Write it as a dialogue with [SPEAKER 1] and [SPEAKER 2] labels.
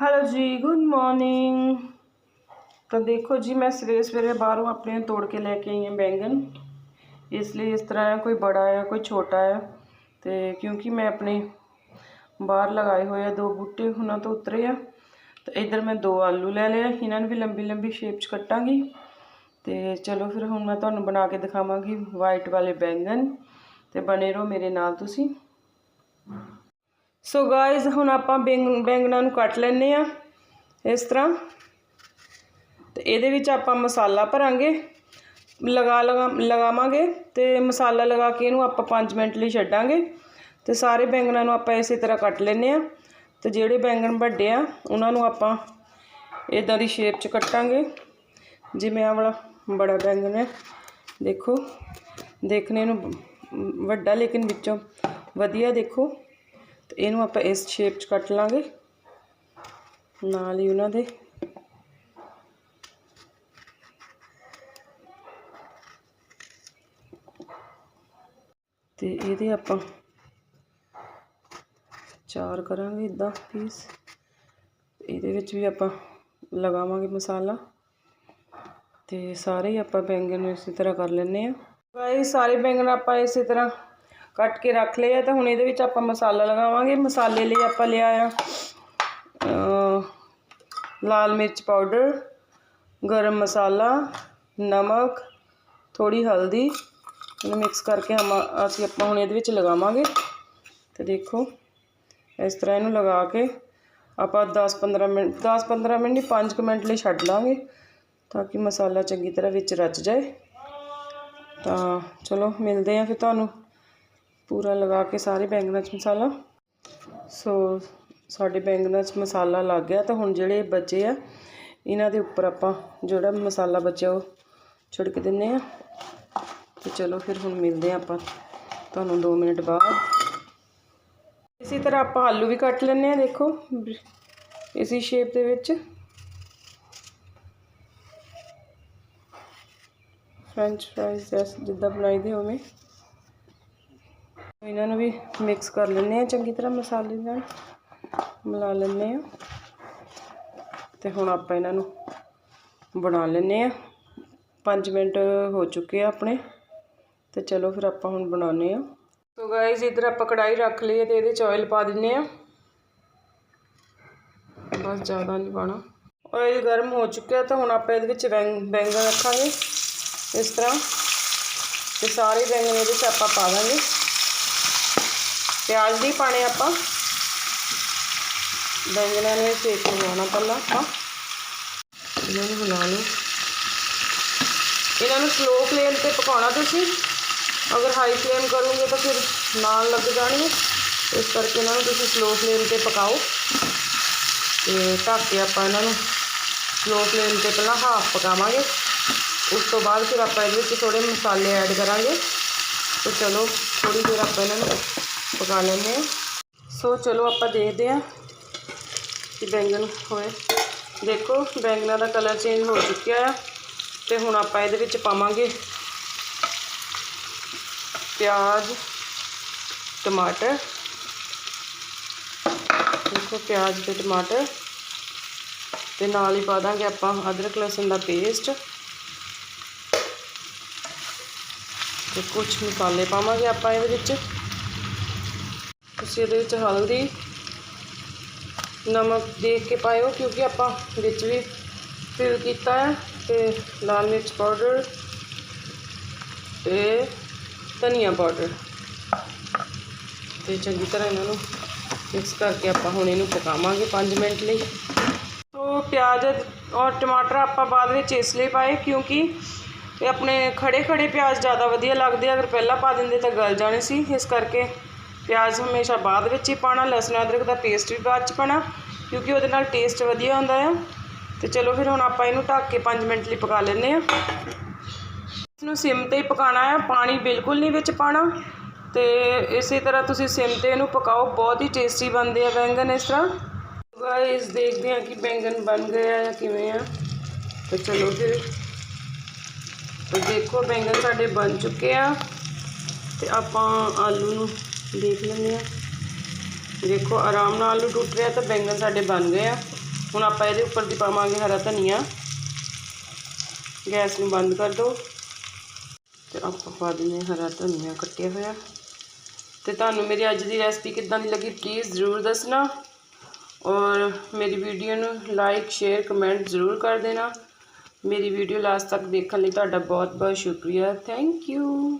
[SPEAKER 1] Hello ਜੀ good morning ਤਾਂ ਦੇਖੋ ਜੀ, ਮੈਂ ਸਵੇਰੇ ਸਵੇਰੇ ਬਾਹਰੋਂ ਆਪਣੇ ਤੋੜ ਕੇ ਲੈ ਕੇ ਆਈ ਹਾਂ ਬੈਂਗਨ ਇਸ ਲਈ ਇਸ ਤਰ੍ਹਾਂ ਹੈ, ਕੋਈ ਬੜਾ ਹੈ, ਕੋਈ ਛੋਟਾ ਹੈ। ਤੇ ਕਿਉਂਕਿ ਮੈਂ ਆਪਣੇ ਬਾਹਰ ਲਗਾਏ ਹੋਏ ਆ ਦੋ ਬੂਟੇ, ਉਹਨਾਂ ਤੋਂ ਉਤਰੇ ਆ। ਤੇ ਇਧਰ ਮੈਂ ਦੋ ਆਲੂ ਲੈ ਲਿਆ ਇਹਨਾਂ ਨੂੰ ਵੀ ਲੰਬੀ ਲੰਬੀ ਸ਼ੇਪ 'ਚ ਕੱਟਾਂਗੀ। ਤੇ ਚਲੋ ਫਿਰ ਹੁਣ ਮੈਂ ਤੁਹਾਨੂੰ ਬਣਾ ਕੇ ਦਿਖਾਵਾਂਗੀ ਵਾਈਟ ਵਾਲੇ ਬੈਂਗਨ ਤੇ ਬਣੇ ਰਹੋ ਮੇਰੇ ਨਾਲ ਤੁਸੀਂ। ਸੋ ਗਾਇਜ਼ ਹੁਣ ਆਪਾਂ ਬੈਂਗ, ਬੈਂਗਣਾਂ ਨੂੰ ਕੱਟ ਲੈਨੇ ਆ ਇਸ ਤਰ੍ਹਾਂ। ਤੇ ਇਹਦੇ ਵਿੱਚ ਆਪਾਂ ਮਸਾਲਾ ਭਰਾਂਗੇ, ਲਗਾ ਲਗਾ, ਲਗਾਵਾਂਗੇ ਤੇ ਮਸਾਲਾ ਲਗਾ ਕੇ ਇਹਨੂੰ ਆਪਾਂ 5 ਮਿੰਟ ਲਈ ਛੱਡਾਂਗੇ। ਤੇ ਸਾਰੇ ਬੈਂਗਣਾਂ ਨੂੰ ਆਪਾਂ ਇਸੇ ਤਰ੍ਹਾਂ ਕੱਟ ਲੈਨੇ ਆ ਤੇ ਜਿਹੜੇ ਬੈਂਗਣ ਵੱਡੇ ਆ, ਉਹਨਾਂ ਨੂੰ ਆਪਾਂ ਇਦਾਂ ਦੀ ਸ਼ੇਪ 'ਚ ਕੱਟਾਂਗੇ। ਜਿਵੇਂ ਆਹ ਵਾਲਾ ਬੜਾ ਬੈਂਗਣ ਹੈ, ਦੇਖੋ। ਦੇਖਣੇ ਨੂੰ ਵੱਡਾ ਲੇਕਿਨ ਵਿੱਚੋਂ ਵਧੀਆ ਦੇਖੋ। ਤੇ ਇਹਨੂੰ ਆਪਾਂ ਇਸ ਸ਼ੇਪ 'ਚ ਕੱਟ ਲਾਂਗੇ। ਨਾਲ ਹੀ ਉਹਨਾਂ ਦੇ। ਤੇ ਇਹਦੇ ਆਪਾਂ ਚਾਰ ਕਰਾਂਗੇ ਇਦਾਂ ਪੀਸ ਇਹਦੇ ਵਿੱਚ ਵੀ ਆਪਾਂ ਲਗਾਵਾਂਗੇ ਮਸਾਲਾ। ਤੇ ਸਾਰੇ ਹੀ ਆਪਾਂ ਬੈਂਗਣ ਨੂੰ ਇਸੇ ਤਰ੍ਹਾਂ ਕਰ ਲੈਨੇ ਆ ਗਾਇਸ ਸਾਰੇ ਬੈਂਗਣ ਆਪਾਂ ਇਸੇ ਤਰ੍ਹਾਂ ਕੱਟ ਕੇ ਰੱਖ ਲਿਆ ਤਾਂ ਹੁਣ ਇਹਦੇ ਵਿੱਚ ਆਪਾਂ ਮਸਾਲਾ ਲਗਾਵਾਂਗੇ। ਮਸਾਲੇ ਲਈ ਆਪਾਂ ਲਿਆ ਆ ਲਾਲ ਮਿਰਚ ਪਾਊਡਰ, ਗਰਮ ਮਸਾਲਾ, ਨਮਕ ਥੋੜੀ ਹਲਦੀ। ਇਹਨੂੰ ਮਿਕਸ ਕਰਕੇ ਹਮ, ਅਸੀਂ ਆਪਾਂ ਹੁਣ ਇਹਦੇ ਵਿੱਚ ਲਗਾਵਾਂਗੇ। ਤੇ ਦੇਖੋ, ਇਸ ਤਰ੍ਹਾਂ ਇਹਨੂੰ ਲਗਾ ਕੇ ਆਪਾਂ 10-15 ਮਿੰਟ 10-15 ਮਿੰਟ ਨਹੀਂ 5 ਮਿੰਟ ਲਈ ਛੱਡ ਲਾਂਗੇ ਤਾਂ ਕਿ ਮਸਾਲਾ ਚੰਗੀ ਤਰ੍ਹਾਂ ਵਿੱਚ ਰਚ ਜਾਏ। ਤਾਂ ਚਲੋ, ਮਿਲਦੇ ਆ ਫਿਰ ਤੁਹਾਨੂੰ। ਪੂਰਾ ਲਗਾ ਕੇ ਸਾਰੇ ਬੈਂਗਣਾ 'ਚ ਮਸਾਲਾ। ਸੋ ਸਾਡੇ ਬੈਂਗਣਾ 'ਚ ਮਸਾਲਾ ਲੱਗ ਗਿਆ ਤਾਂ ਹੁਣ ਜਿਹੜੇ ਬਚੇ ਆ, ਇਹਨਾਂ ਦੇ ਉੱਪਰ ਆਪਾਂ ਜਿਹੜਾ ਮਸਾਲਾ ਬਚਿਆ ਉਹ ਛਿੜਕ ਦਿੰਨੇ ਆ। ਤੇ ਚਲੋ ਫਿਰ ਹੁਣ ਮਿਲਦੇ ਆ ਆਪਾਂ ਤੁਹਾਨੂੰ 2 ਮਿੰਟ ਬਾਅਦ। ਇਸੇ ਤਰ੍ਹਾਂ ਆਪਾਂ ਆਲੂ ਵੀ ਕੱਟ ਲੈਣੇ ਆ, ਦੇਖੋ, ਇਸੀ ਸ਼ੇਪ ਦੇ ਵਿੱਚ। ਫ੍ਰੈਂਚ ਫ੍ਰਾਈਜ਼ ਜੈਸ ਜਿੱਦਾਂ ਬਣਾਈਦੇ ਹੋਵੇਂ। ਇਹਨਾਂ ਨੂੰ ਵੀ ਮਿਕਸ ਕਰ ਲੈਂਦੇ ਆ ਚੰਗੀ ਤਰ੍ਹਾਂ ਮਸਾਲੇ ਨਾਲ ਮਿਲਾ ਲੈਂਦੇ ਆ ਤੇ ਹੁਣ ਆਪਾਂ ਇਹਨਾਂ ਨੂੰ ਬਣਾ ਲੈਂਦੇ ਆ 5 ਮਿੰਟ ਹੋ ਚੁੱਕੇ ਆ ਆਪਣੇ। ਤੇ ਚਲੋ ਫਿਰ ਆਪਾਂ ਹੁਣ ਬਣਾਉਨੇ ਆ ਸੋ ਗਾਇਜ਼ ਇਧਰ ਆਪਾਂ ਕੜਾਈ ਰੱਖ ਲਈਏ ਹੈ ਤੇ ਇਹਦੇ ਚ ਆਇਲ ਪਾ ਦਿੰਨੇ ਆ ਬਸ ਜ਼ਿਆਦਾ ਨਹੀਂ ਪਾਣਾ ਆਇਲ ਗਰਮ ਹੋ ਚੁੱਕਿਆ ਤਾਂ ਹੁਣ ਆਪਾਂ ਇਹਦੇ ਵਿੱਚ ਬੈਂਗ, ਬੈਂਗਣ ਰੱਖਾਂਗੇ। ਇਸ ਤਰ੍ਹਾਂ। ਤੇ ਸਾਰੇ ਬੈਂਗਣ ਇਹਦੇ ਚ ਆਪਾਂ ਪਾ ਦਾਂਗੇ। ਪਿਆਜ਼ ਵੀ ਪਾਣੇ ਆਪਾਂ। ਬੈਂਗਣਾਂ ਨੂੰ ਸੇਕ ਲਗਾਉਣਾ ਪਹਿਲਾਂ ਆਪਾਂ। ਇਹਨਾਂ ਨੂੰ ਬਣਾ ਲਓ। ਇਹਨਾਂ ਨੂੰ ਸਲੋ ਫਲੇਮ ਤੇ ਪਕਾਉਣਾ ਤੁਸੀਂ। ਅਗਰ ਹਾਈ ਫਲੇਮ ਕਰੋਗੇ ਤਾਂ ਫਿਰ ਨਾਲ ਲੱਗ ਜਾਣਗੇ। ਇਸ ਕਰਕੇ ਇਹਨਾਂ ਨੂੰ ਤੁਸੀਂ ਸਲੋ ਫਲੇਮ ਤੇ ਪਕਾਓ। ਤੇ ਢੱਕ ਕੇ ਆਪਾਂ ਇਹਨਾਂ ਨੂੰ ਸਲੋ ਫਲੇਮ ਤੇ ਪਹਿਲਾਂ ਹਾਫ ਪਕਾਵਾਂਗੇ। ਉਸ ਤੋਂ ਬਾਅਦ ਫਿਰ ਆਪਾਂ ਇਹਦੇ ਵਿੱਚ ਥੋੜੇ ਮਸਾਲੇ ਐਡ ਕਰਾਂਗੇ। ਤੇ ਚਲੋ ਥੋੜੀ ਦੇਰ ਆਪਾਂ ਇਹਨਾਂ ਨੂੰ ਪਕਾ ਲੈਂਦੇ ਹਾਂ ਸੋ ਚਲੋ ਆਪਾਂ ਦੇਖਦੇ ਹਾਂ ਕਿ ਬੈਂਗਣ ਹੋਏ। ਦੇਖੋ, ਬੈਂਗਣਾ ਦਾ ਕਲਰ ਚੇਂਜ ਹੋ ਚੁੱਕਿਆ ਆ ਤੇ ਹੁਣ ਆਪਾਂ ਇਹਦੇ ਵਿੱਚ ਪਾਵਾਂਗੇ ਪਿਆਜ਼, ਟਮਾਟਰ। ਦੇਖੋ, ਪਿਆਜ਼ ਤੇ ਟਮਾਟਰ। ਤੇ ਨਾਲ ਹੀ ਪਾ ਦਾਂਗੇ ਆਪਾਂ ਅਦਰਕ, ਲਸਣ ਦਾ ਪੇਸਟ ਤੇ ਕੁਝ ਮਸਾਲੇ ਪਾਵਾਂਗੇ ਆਪਾਂ ਇਹਦੇ ਵਿੱਚ। ਤੁਸੀਂ ਇਹਦੇ ਵਿੱਚ ਹਲਦੀ, ਨਮਕ ਦੇਖ ਕੇ ਪਾਇਓ ਕਿਉਂਕਿ ਆਪਾਂ ਵਿੱਚ ਵੀ ਫਿਲ ਕੀਤਾ ਹੈ ਤੇ ਲਾਲ ਮਿਰਚ ਪਾਊਡਰ ਤੇ ਧਨੀਆ ਪਾਊਡਰ ਤੇ ਚੰਗੀ ਤਰ੍ਹਾਂ ਇਹਨਾਂ ਨੂੰ ਮਿਕਸ ਕਰਕੇ ਆਪਾਂ ਹੁਣ ਇਹਨੂੰ ਪਕਾਵਾਂਗੇ 5 ਮਿੰਟ ਲਈ। ਸੋ ਪਿਆਜ਼ ਔਰ ਟਮਾਟਰ ਆਪਾਂ ਬਾਅਦ ਵਿੱਚ ਇਸ ਲਈ ਪਾਏ ਕਿਉਂਕਿ ਇਹ ਆਪਣੇ ਖੜੇ ਖੜੇ ਪਿਆਜ਼ ਜ਼ਿਆਦਾ ਵਧੀਆ ਲੱਗਦੇ ਆ। ਅਗਰ ਪਹਿਲਾਂ ਪਾ ਦਿੰਦੇ ਤਾਂ ਗਲ ਜਾਣੇ ਸੀ। ਇਸ ਕਰਕੇ ਪਿਆਜ਼ ਹਮੇਸ਼ਾ ਬਾਅਦ ਵਿੱਚ ਹੀ ਪਾਣਾ ਲਸਣ, ਅਦਰਕ ਦਾ ਪੇਸਟ ਵੀ ਬਾਅਦ ਚ ਪਾਣਾ ਕਿਉਂਕਿ ਉਹਦੇ ਨਾਲ ਟੇਸਟ ਵਧੀਆ ਹੁੰਦਾ ਆ। ਤੇ ਚਲੋ ਫਿਰ ਹੁਣ ਆਪਾਂ ਇਹਨੂੰ ਢੱਕ ਕੇ 5 ਮਿੰਟ ਲਈ ਪਕਾ ਲੈਂਦੇ ਆ। ਇਸਨੂੰ ਸਿਮ ਤੇ ਹੀ ਪਕਾਣਾ ਆ, ਪਾਣੀ ਬਿਲਕੁਲ ਨਹੀਂ ਵਿੱਚ ਪਾਣਾ ਤੇ ਇਸੇ ਤਰ੍ਹਾਂ ਤੁਸੀਂ ਸਿਮ ਤੇ ਇਹਨੂੰ ਪਕਾਓ, ਬਹੁਤ ਹੀ ਟੇਸਟੀ ਬਣਦੇ ਆ ਬੈਂਗਨ ਇਸ ਤਰ੍ਹਾਂ। ਗਾਇਸ ਦੇਖਦੇ ਆ ਕਿ ਬੈਂਗਨ ਬਣ ਗਏ ਆ ਜਾਂ ਕਿਵੇਂ ਆ। ਤੇ ਚਲੋ ਫਿਰ, ਤੇ ਦੇਖੋ ਬੈਂਗਨ ਸਾਡੇ ਬਣ ਚੁੱਕੇ ਆ। ਤੇ ਆਪਾਂ ਆਲੂ ਨੂੰ ਦੇਖ ਲੈਂਦੇ ਆ ਦੇਖੋ, ਆਰਾਮ ਨਾਲ ਆਲੂ ਟੁੱਟ ਰਿਹਾ ਤਾਂ ਬੈਂਗਣ ਸਾਡੇ ਬਣ ਗਏ ਆ। ਹੁਣ ਆਪਾਂ ਇਹਦੇ ਉੱਪਰ ਦੀ ਪਾਵਾਂਗੇ ਹਰਾ ਧਨੀਆ। ਗੈਸ ਨੂੰ ਬੰਦ ਕਰ ਦਿਓ। ਤੇ ਆਪਾਂ ਪਾ ਦਿੰਦੇ ਹਾਂ ਹਰਾ ਧਨੀਆ ਕੱਟਿਆ ਹੋਇਆ। ਤੇ ਤੁਹਾਨੂੰ ਮੇਰੀ ਅੱਜ ਦੀ ਰੈਸਪੀ ਕਿੱਦਾਂ ਦੀ ਲੱਗੀ ਪਲੀਜ਼ ਜ਼ਰੂਰ ਦੱਸਣਾ। ਔਰ ਮੇਰੀ ਵੀਡੀਓ ਨੂੰ ਲਾਈਕ ਸ਼ੇਅਰ ਕਮੈਂਟ ਜ਼ਰੂਰ ਕਰ ਦੇਣਾ। ਮੇਰੀ ਵੀਡੀਓ ਲਾਸਟ ਤੱਕ ਦੇਖਣ ਲਈ ਤੁਹਾਡਾ ਬਹੁਤ ਬਹੁਤ ਸ਼ੁਕਰੀਆ। Thank you